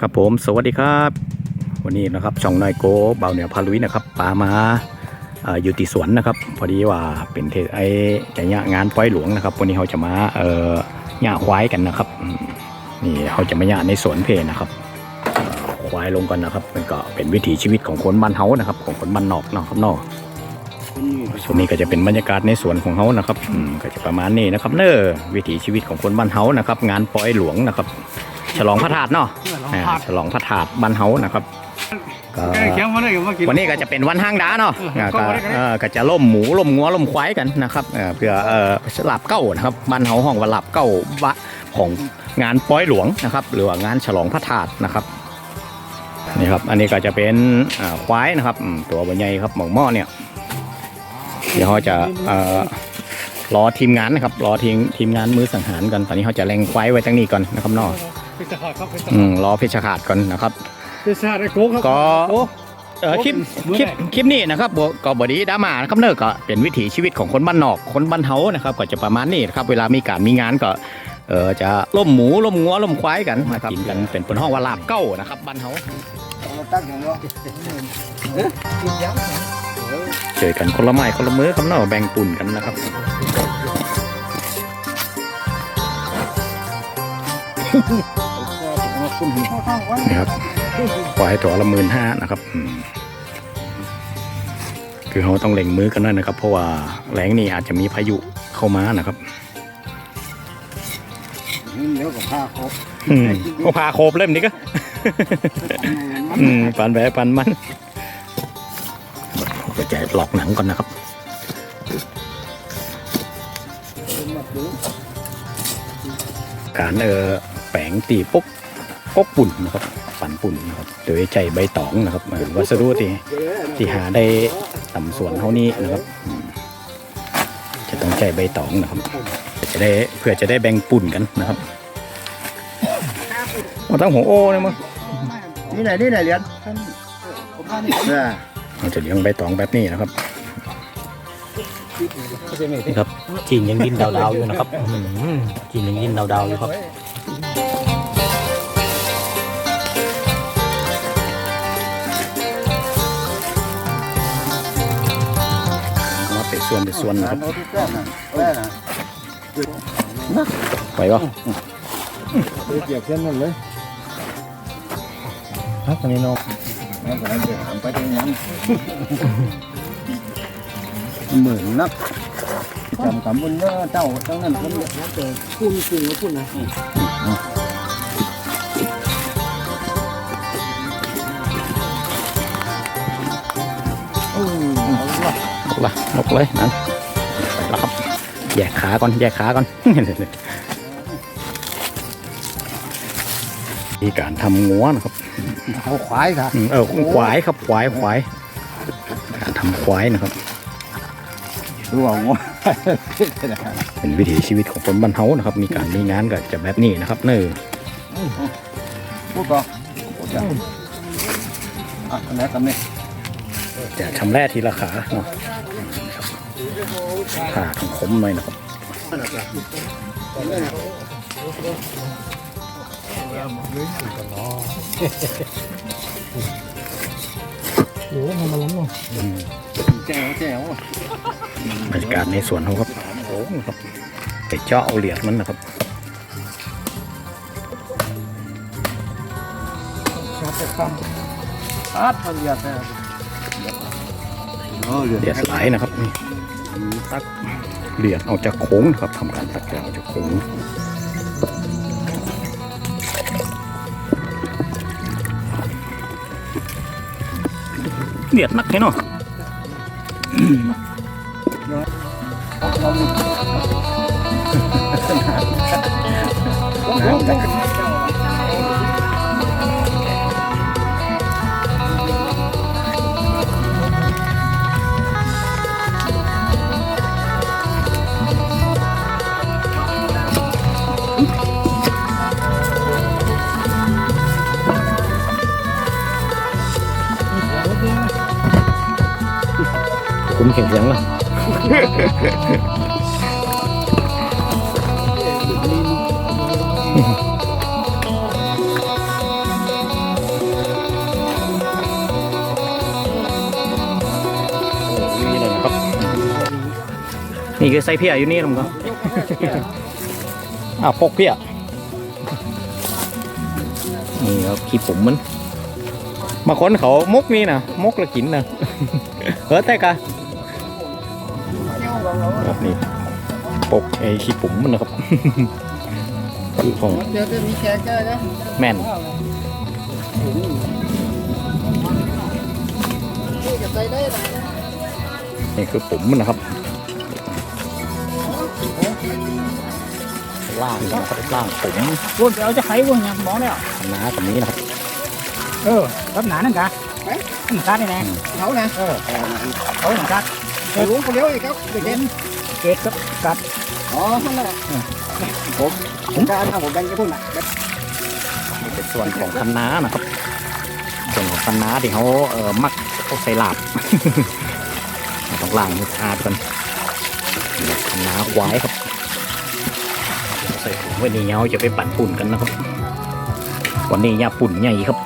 ครับผมสวัสดีครับ วันนี้นะครับช่องนายโกเบาเหนือพาลุยนะครับปามาอยู่ที่สวนนะครับพอดีว่าเป็นเทไอ้จะงานปล่อยหลวงนะครับ วันนี้เขาจะมาเอ่อหญ้าควายกันนะครับนี่เขาจะมาหญ้าในสวนเพนะครับควายลงกันนะครับมันก็เป็นวิถีชีวิตของคนบ้านเฮานะครับ ของคนบ้านนอกนะครับนอกส่วนนี้ก็จะเป็นบรรยากาศในสวนของเฮานะครับก็จะประมาณนี้นะครับ เนอวิถีชีวิตของคนบ้านเฮานะครับ งานปล่อยหลวงนะครับ ฉลองพระธาตุเนาะอ่าฉลองพระธาตุบ้านเฮานะครับก็เขียงมาเลยมากินวันนี้ก็จะเป็นวันห้างดาเนาะเอออ่าเข้าก็มาได้กันเออก็จะล่มหมูล่มงัวล่มควายกันนะครับเออเพื่อเออหลับเก้านะครับบ้านเฮาห้องว่าหลับเก้าบะของงานป้อยหลวงนะครับ หรือว่างานฉลองพระธาตุนะครับนี่ครับ อันนี้ก็จะเป็นอ่าควายนะครับอืมตัวใบใหญ่ครับหมองหม้อเนี่ยเดี๋ยวเขาจะเอ่อรอทีมงานนะครับรอทีมทีมงานมือสังหารกันตอนนี้เขาจะแรงควายไว้ตั้งนี้ก่อนนะครับเนาะเพชรขาดครับเพชรอืขาดมรอเพชรขาดก่อนนะครับเพชรขาดไอ้โก้ครับก็ โอ้เออคลิปมื้อคลิปไหนคลิปนี้นะครับบ่ก็บอดีดราม่านะครับเนอะก็เป็นวิถีชีวิตของคนบ้านนอกคนบ้านเฮานะครับก็จะประมาณนี้นะครับเวลามีการมีงานก็เออจะล่มหมูล่มงัวล่มควายกันมากินกันเป็นปนห้องว่าลาบเก้านะครับบ้านเฮาตั้งอย่างเนาะเจอกันคนละไม้คนละมือครับเนาะแบ่งปุ่นกันนะครับ นี่ครับควายตัวละหมื่นห้านะครับอืมคือเขาต้องเล็งมือกันหน่อยนะครับ เพราะว่าแรงนี่อาจจะมีพายุเข้ามานะครับเดี๋ยวกับผ้าครบอืมเขาพาโคบเล่มนี้ก็อืมปันแผลปันมันก็จะหลอกหนังก่อนนะครับการเออแปงตีปก ปกปุ่นนะครับปั่นปุ่นนะครับโดยใจใบตองนะครับเอ่อวัสดุที่ที่หาได้ต่ำส่วนเท่านี้นะครับอืมจะต้องใจใบตองนะครับ จะได้เพื่อจะได้แบ่งปุ่นกันนะครับมาตั้งหัวโอ้เลยมั้งนี่ไหนนี่ไหนเหรียญเนี่ยเราจะเลี้ยงใบตองแบบนี้นะครับนี่ครับจีนยังดินดาวๆอยู่นะครับอื้อหือจีนยังดินดาวๆอยู่ครับ ส่วนเป็นส่วนนะครับเอาที่แก้น่ะแก้น่ะไหวปะเกี่ยวเส้นนั่นเลยครับตอนนี้น้องนั่นก็ได้เดี๋ยวไปตรงนั้นเหมือนนักจำกำบุญเด้อเจ้าทั้งนั้นคนเดียวคุณจริงแล้วคุณนะ ละนกเลยนั่นไปแล้วครับแยกขาก่อนแยกขาก่อนมีการทำงัวนะครับเขาควายค่ะอืมเออควายครับควายควายการทำควายนะครับดูเอางวเป็นวิถีชีวิตของคนบ้านเฮานะครับ มีการมีงานก็จะแบบนี้นะครับเนอพูดก่อนพูดจ้ะอะอันไหนกัน เนี่ยจะชำแร่ทีละขาเนาะครับขาของคมหน่อยนะครับอืมแจ๋วแจ๋วบรรยากาศในสวนเขาครับโอ้โหครับไปเจาะเอาเหลียดมันนะครับอาดมันเรียดแท้เออเรียด เหลียดหลายนะครับนี่ตักเหลียดออกจากโค้งนะครับทำการตักเหลียดออกจากโค้งเหลียดนักแค่เนาะคุ้ม เสียงเสียงมานี่คือไส้เพียอยู่นี่ลุงก็อาะพกเพียนี่ครับขี้ผมมัน มาค้นเขามุกนี่นะมุกละกินนะเฮ้ยแต่กะ ครับนี่ปกไอ้ขี้ปุ๋มมันนะครับคือของเดี๋ยวจะมีแขกเจอนะแม่นนี่จะใส่ได้ไหมนี่คือปุ๋มมันนะครับล่างนะครับล่างปุ๋มวนไปเอาจะไขวนเนี่ยหมอเนี่ยคณะตรงนี้นะครับเออรับหนานั่นกะนั่นกัดนี่แน่เขานะเออเขาหนังกัด เดี๋ยวงคนเดียวอีกครับเด็กเด่นเกตกับกัดอ๋อนั่นแหละผมผมการทำผมแบ่งกับพุ่นอะนี่เป็นส่วนของคณะนะครับ ส่วนของคณะที่เขาเอ่อมักเอาใส่หลาบเราต้องล้างให้สะอาดก่อนนี่คณะควายครับวใส่ถุงไว้นี่เราจะไปปั่นปุ่นกันนะครับวันนี้ยาปุ่นใหญ่ครับ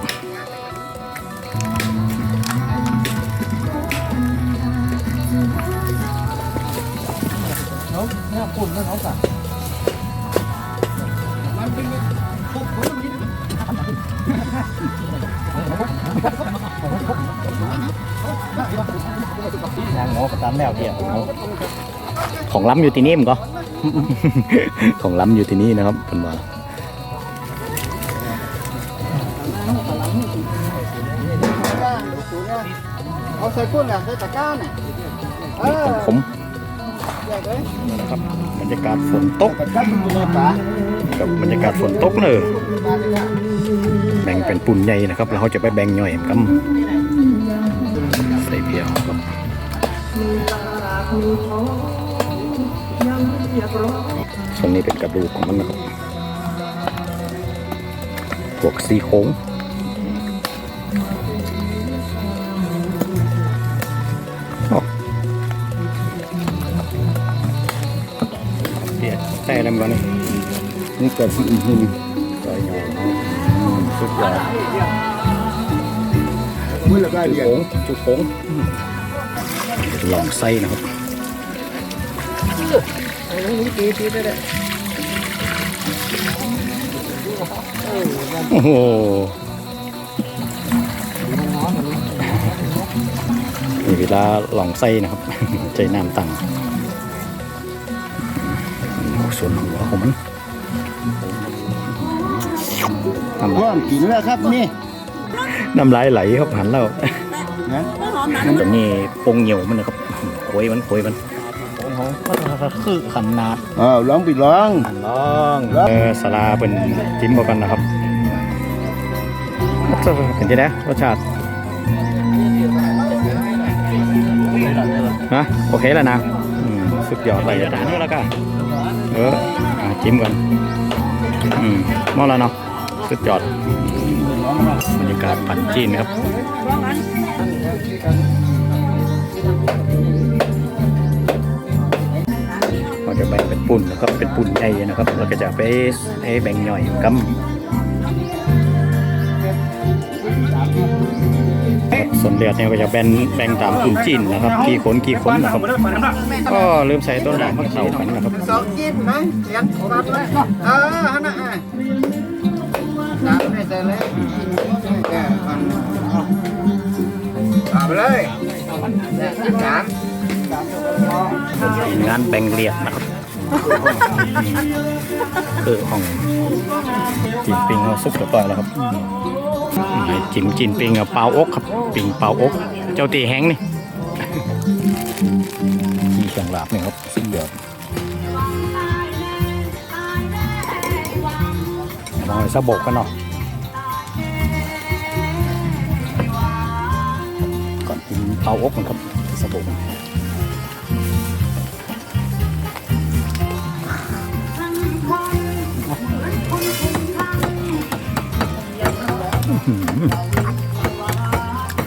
างงอตามแนวเดียวของล้ำอยู่ที่นี่มั้งก็ ของล้ำอยู่ที่นี่นะครับเป็นว่าเอาใส่พุ่นแหละใส่ตะก้าเนี่ยเอนี่อของผมนะครับบรรยากาศฝนตกกับบรรยากาศฝนตกเนอะแบ่งเป็นปุ่นใหญ่นะครับ แล้วเขาจะไปแบ่งย่อยกันใส่เพียวครับ ส่วนนี้เป็นกระดูกของมันนะครับพวกซี่โครงอ๋อเดี๋ยวใส่อะไรมาเนี่ยนี่เกิดสิ่งอื่นซอยหยองสุดยอดมือละก็จุเรียกโค้งจุโค้ง ลองไส้นะครับตีตีได้เลยโอ้โหมีเวลาลองไส้นะครับ ใจน้ำตังส่วนหัวของมันน้ำร่ลายวมกินแล้วครับนี่ น้ำลายไหลครับหันแล้วนะ ตัวนี้ปงเหนียวมันนะครับโขยมันโขยมันโอ้โหคือขนาดอ้าวลองปิดลองอันลองเออสลาเป็นจิ้มบกันนะครับเป็นยังไงรสชาตินะโอเคแล้วนะสุดยอดเลยจานนี้แล้วกันเออจิ้มกันอืมมอแล้วเนาะสุดยอด บรรยากาศปั่นจีนครับเราจะแบ่งเป็นปุ่นนะครับเป็นปุ่นใหญ่นะครับ เราก็จะไปให้แบ่งย่อยกัมส่วนเลือดเนี่ยก็จะแบ่งแบ่งตามปุ่นจีนนะครับ กี่คนกี่คนนะครับก็ลืมใส่ต้นหอมผักเสากันนะครับสองจิ้มไหมเสียงรับเลยเออฮะนะอะสามไม่ ใส่เลยแก่ฟังเอาไปเลยสามงานแบ่งเลียดนะครับ คือของจินปิงเขาซุกเรียบร้อยแล้วครับอืมจิมจินปิงกับเปาอกครับ ปิงเปาอก เจ้าตีแห้งนี่ที่เชียงลาบเนี่ยครับสิ้นเดือดลองไปสะบกกันเนาะ เปาอกมันครับสะบก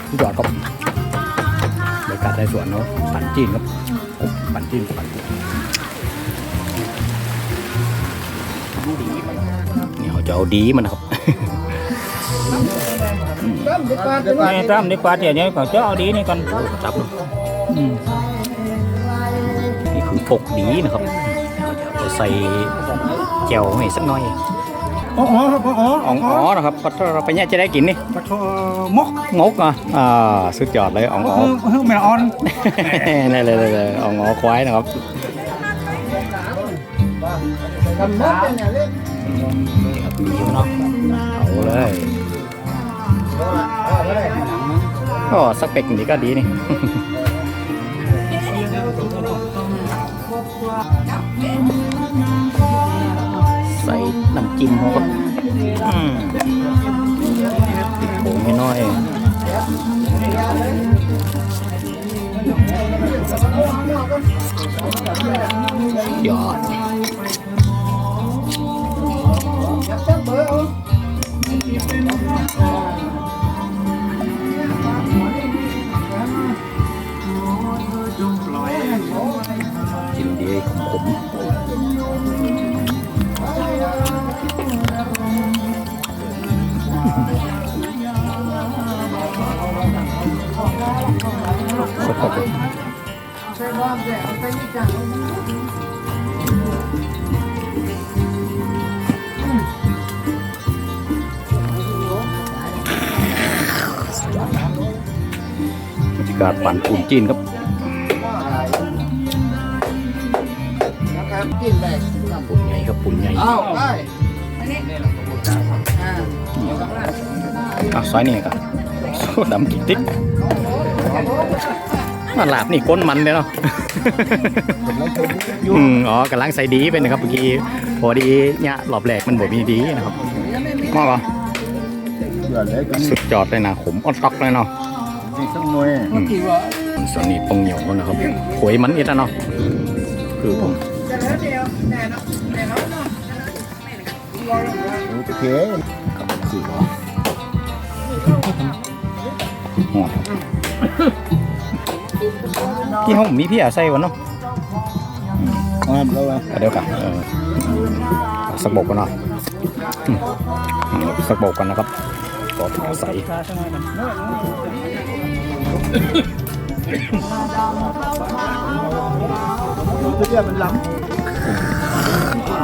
สุดยอดครับบรรยากาศในสวนเนาะปั่นจีนครับปั่นจีนปั่นจีนนี่เขาจะเอาดีมันครับ ตั้มดีกว่าดีกว่านี่ตามดีกว่าเดี๋ยวนี้ก็จะเอาดีนี่ก่อนจับเนาะนี่คือปกดีนะครับเดี๋ยวเอาใส่แจ่วให้สักหน่อยอ๋ออ๋อครับอ๋ออ๋ออ่องอ๋อนะครับพอเราไปเนี่ยจะได้กินนี่ปลาทอมกงกอะอ่าสุดยอดเลยอ่องเออ๋ออเออแม่ออน นี่เลยเลยเลยอ่องอ๋อควายนะครับกำลังเนี่ยเล็กยิ้มเนาะเอาเลยเอาเลย ก็สเปคนี้ก็ดีนี่ใส่น้ำจิ้มเขาก็ติดโผงน้อยยอด ใส่บ้านแต่เอาใส่นี่จังบรรยากาศปั่นปูนจีนครับแล้วก็กินไปปูนใหญ่ครับปูนใหญ่เอาไปอ่าอะซอยนี่ครับโซดำกิ๊กติ๊ก มาลาบนี่ก้นมันเลยเนาะอืมอ๋อกำลังใส่ดีไปนะครับเมื่อกี้พอดีเนี่ยรอบแรกมันบ่มีดีนะครับมากเหรอเดือดเลยกันสุดยอดเลยนะขมออนตอกเลยเนาะนี่สักหน่วยอืมส่วนนี้ปงเหนียวนะครับขวยมันอีกแล้วเนาะคือผมโอเคกับผมคือว่าหอม พี่ห้องมีพี่อาใส่วันเนาะเอาแล้วเดี๋ยวกันสักบกกันเนาะสักบกกันนะครับก็ใส่เพื่อมันล้เอ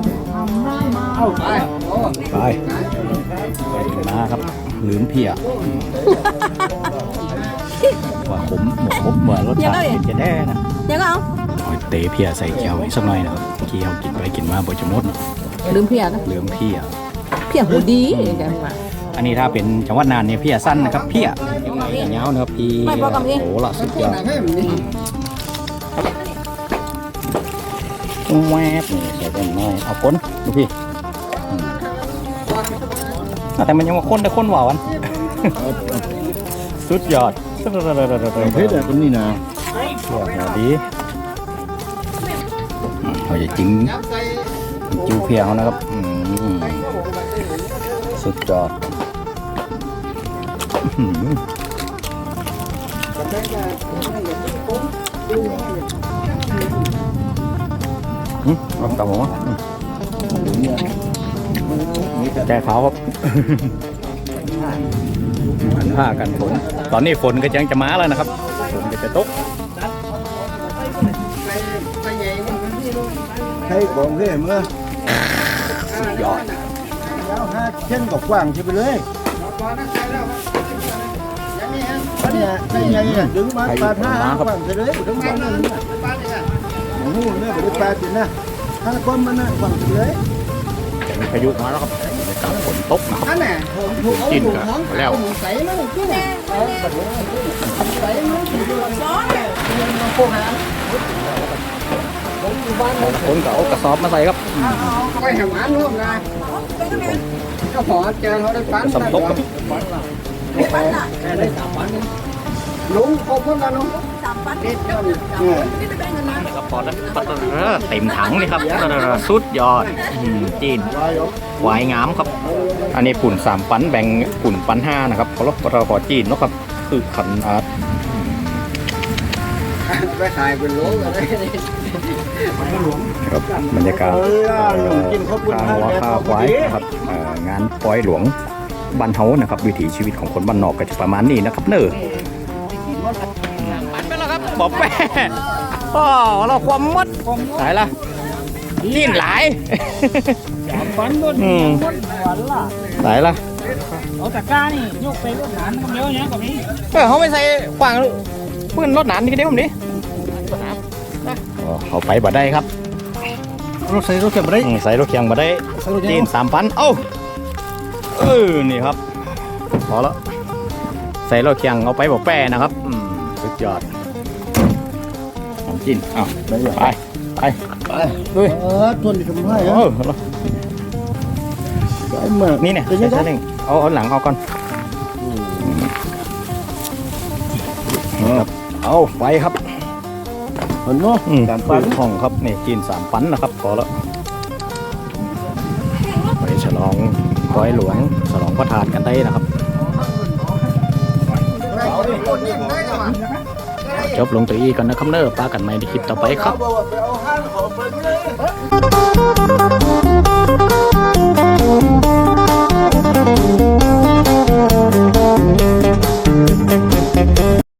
า ไปโอ้ไปมาครับ ลืมเพียว่าขมหมกขมเหมือนรสชาติเป็นจะแน่นะยังเอาเอาเตะเพียใส่แก้วอีกสักหน่อยนะครับเมื่อกี้เรากินไปกินมาบ่จะหมดเนาะลืมเพียนะลืมเพียเพียหูดีแกว่าอันนี้ถ้าเป็นจังหวัดน่านเนี่ยเพียสั้นนะครับเพียเงาวนะครับพี่ไม่พอกับเองโอ้ละสุดตัยวอดไหนให้มันนี่ แวบนี่ใส่เป็นน้อยเอาก้นดูพี่อืมอะแต่มันยังว่าข้นแต่ข้นหวาน สุดยอดเพชรคนนี้นะเชื่อหัวดีอืมเราจะจิ้มจิ้วเพียเขานะครับอืมสุดยอดอื้อหืออืม เอาตามผมวะอืมแก้ขาวครับหันผ้ากันฝน ตอนนี้ฝนก็ยังจะมาแล้วนะครับ ฝนก็จะตกใช้ของเพื่อเมื่อสุดยอดแล้วห้าเช่นกับกว้างใช่ไปเลยเนี่ยใช่ไงเนี่ยดึงมาปลาท่ากว้างไปเลยดึงมาเนี่ยโอ้โหเนี่ยไปปลาจินนะ ถ้าก้มมันนะกว้างไปเลยแต่มีพายุมาแล้วครับบรรยากาศฝนตกนะครับ อันน่ะผมถูกเอาถูกของเอาใส่มันขึ้นเอาใส่มันถูกซ้อนเนี่ยมันโคหาผมอยู่บ้านบางคนก็เอากระสอบมาใส่ครับเอาไปแห่งอันร่วมนะก็พอเจอเขาได้ปันสำตกครับได้สามปันลุงครบหมดแล้วลุงสามปันเด็ดต้นนี่ไม่ได้เงิ นมาก็พอแล้วเต็มถังเลยครับสุดยอดอืมจีนวายหวายงามครับ อันนี้ปุ่นสามปันแบ่งปุ่นปันห้านะครับเขาเรียกเราขอจีนเนาะครับ คือขันอาร์ตไปขายเป็นโลกันเลยครับบรรยากาศเออหนุ่มกินข้าวปุ้นข้าวหัวข้าวควายนะครับเอ่องานปล่อยหลวงบ้านเฮานะครับ วิถีชีวิตของคนบ้านนอกก็จะประมาณนี้นะครับเนอะมันไปแล้วครับบอกแป้อ๋อเราความมดไหนล่ะจีนหลายฝันบนอืมบนหวานล่ะไหนล่ะเอาตะกร้านี่ยกไปรถหนานก็เยอะแยะกว่านี้เออเขาไม่ใส่ขวางปืนรถหนานนี่ก็ได้ผมดิอ๋อเขาไปบ่ได้ครับรถใส่รถเก็บไรอืมใส่รถเคียงบ่ได้ใส่รถจียังนสามพันเอ้าเออนี่ครับพอแล้วใส่รถเคียงเอาไปบอกแป้นะครับอืมสุดยอด น้ำจีนอ้าวไปไปไปไปลุยเออทวนที่ทำให้เอฮะอไอ้เมื่อนี่เนี่ยจะยังไงใส่หนึ่งเอาเอาหลังเอาก่อนครับเอาไปครับเห็นเนาะอืมสามปืปันนของครับนี่จีนสามปันนะครับพอแล้วไปฉลองร้อยหลวงฉลองพระธาตุกันได้นะครับ จบลงตัวอีก่อนนะครับเนอปากันใหม่ในคลิปต่อไปครับ